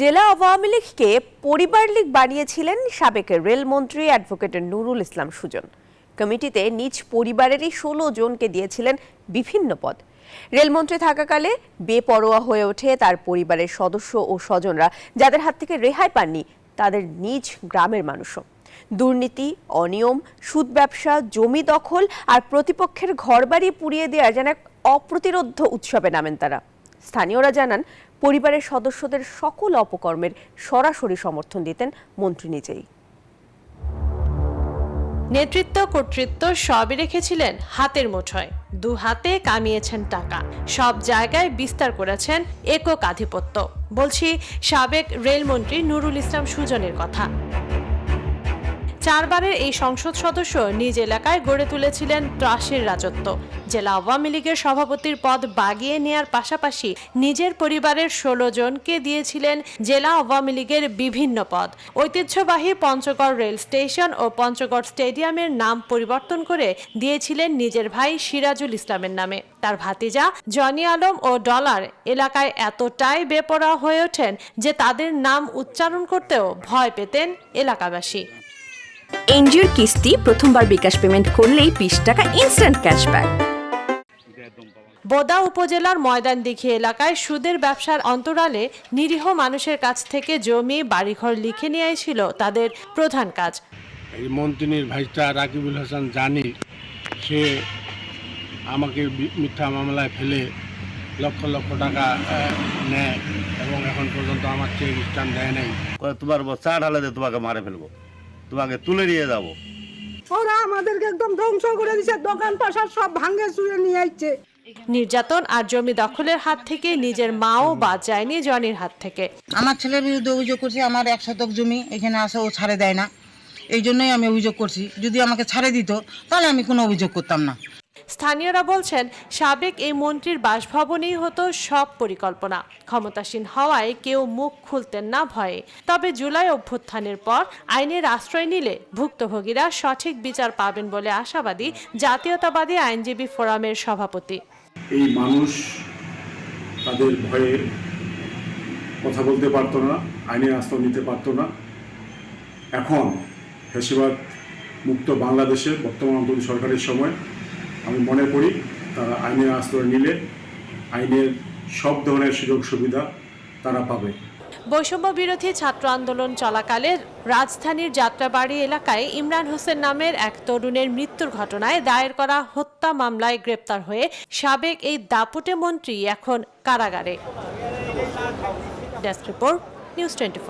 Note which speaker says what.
Speaker 1: জেলা আওয়ামী লীগকে পরিবার লীগ বানিয়েছিলেন সাবেক রেলমন্ত্রী অ্যাডভোকেট নুরুল ইসলাম সুজন। কমিটিতে নিজ পরিবারেরই ষোলো জনকে দিয়েছিলেন বিভিন্ন পদ। রেলমন্ত্রী থাকাকালে বেপরোয়া হয়ে ওঠে তার পরিবারের সদস্য ও স্বজনরা, যাদের হাত থেকে রেহাই পাননি তাদের নিজ গ্রামের মানুষও। দুর্নীতি, অনিয়ম, সুদ ব্যবসা, জমি দখল আর প্রতিপক্ষের ঘরবাড়ি পুড়িয়ে দেওয়ার যেন এক অপ্রতিরোধ্য উৎসবে নামেন তারা। স্থানীয়রা জানান পরিবারের সদস্যদের সকল অপকর্মের সরাসরি সমর্থন দিতেন মন্ত্রী নিজেই।
Speaker 2: নেতৃত্ব, কর্তৃত্ব সবই রেখেছিলেন হাতের মুঠোয়। দু হাতে কামিয়েছেন টাকা। সব জায়গায় বিস্তার করেছেন একক আধিপত্য। বলছি, সাবেক রেলমন্ত্রী নুরুল ইসলাম সুজনের কথা। চারবারের এই সংসদ সদস্য নিজ এলাকায় গড়ে তুলেছিলেন ত্রাসের রাজত্ব। জেলা আওয়ামী লীগের সভাপতির পদ বাগিয়ে নেয়ার পাশাপাশি নিজের পরিবারের ষোলো জনকে দিয়েছিলেন জেলা আওয়ামী লীগের বিভিন্ন পদ। ঐতিহ্যবাহী পঞ্চগড় রেল স্টেশন ও পঞ্চগড় স্টেডিয়ামের নাম পরিবর্তন করে দিয়েছিলেন নিজের ভাই সিরাজুল ইসলামের নামে। তার ভাতিজা জনি আলম ও ডলার এলাকায় এতটাই বেপরোয়া হয়ে ওঠেন যে তাদের নাম উচ্চারণ করতেও ভয় পেতেন এলাকাবাসী।
Speaker 3: এনজিওর কিস্তি প্রথমবার বিকাশ পেমেন্ট করলেই বিশ টাকা ইনস্ট্যান্ট ক্যাশব্যাক
Speaker 2: বোদা উপজেলার ময়দানদিঘি এলাকায় সুদের ব্যবসার অন্তরালে নিরীহ মানুষের কাছ থেকে জমি বাড়িঘর লিখে নিয়ে ছিল তাদের প্রধান কাজ।
Speaker 4: এই মন্ত্রীর ভাইটা রাকিবুল হাসান জানি সে আমাকে মিথ্যা মামলায় ফেলে লক্ষ লক্ষ টাকা নেয় এবং এখন পর্যন্ত আমার চেক স্ট্যাম্প দেয় নাই।
Speaker 5: কয় তোমার চা ঢালে তোমাকে মারে ফেলব। তোমাকে তুলে নিয়ে যাব।
Speaker 6: ওরা আমাদেরকে একদম ধ্বংস করে দিছে দোকান পাশার সব ভাঙে চুরে নিয়ে আসছে
Speaker 2: নির্যাতন আর জমি দখলের হাত থেকে নিজের মাও বাদ যায়নি জনির হাত থেকে।
Speaker 7: আমার ছেলের বিরুদ্ধে অভিযোগ করছি আমার এক শতক জমি এখানে আসে ও ছাড়ে দেয় না। এই জন্যই আমি অভিযোগ করছি যদি আমাকে ছাড়ে দিত তাহলে আমি কোনো অভিযোগ করতাম না।
Speaker 2: স্থানীয়রা বলছেন, সাবেক এই মন্ত্রীর বাসভবনেই হতো সব পরিকল্পনা। ক্ষমতাসীন হওয়ায় কেউ মুখ খুলতেন না ভয়ে। তবে জুলাই অভ্যুত্থানের পর আইনের আশ্রয় নিলে ভুক্তভোগীরা সঠিক বিচার পাবেন বলে আশাবাদী জাতীয়তাবাদী আইনজীবী ফোরামের সভাপতি।
Speaker 8: এই মানুষ তাদের ভয়ে কথা বলতে পারতো না, আইনের আশ্রয় নিতে পারতো না। এখন ফেসিবাদ মুক্ত বাংলাদেশে বর্তমান অন্তর্বর্তী সরকারের সময় আমি মনে করি তারা আইনের আশ্রয় নিলে আইনের সব ধরনের সুযোগ সুবিধা তারা পাবে।
Speaker 2: বৈষম্য বিরোধী ছাত্র আন্দোলন চলাকালে রাজধানীর যাত্রাবাড়ি এলাকায় ইমরান হোসেন নামের এক তরুণের মৃত্যুর ঘটনায় দায়ের করা হত্যা মামলায় গ্রেপ্তার হয়ে সাবেক এই দাপুটে মন্ত্রী এখন কারাগারে। Desk report, news twenty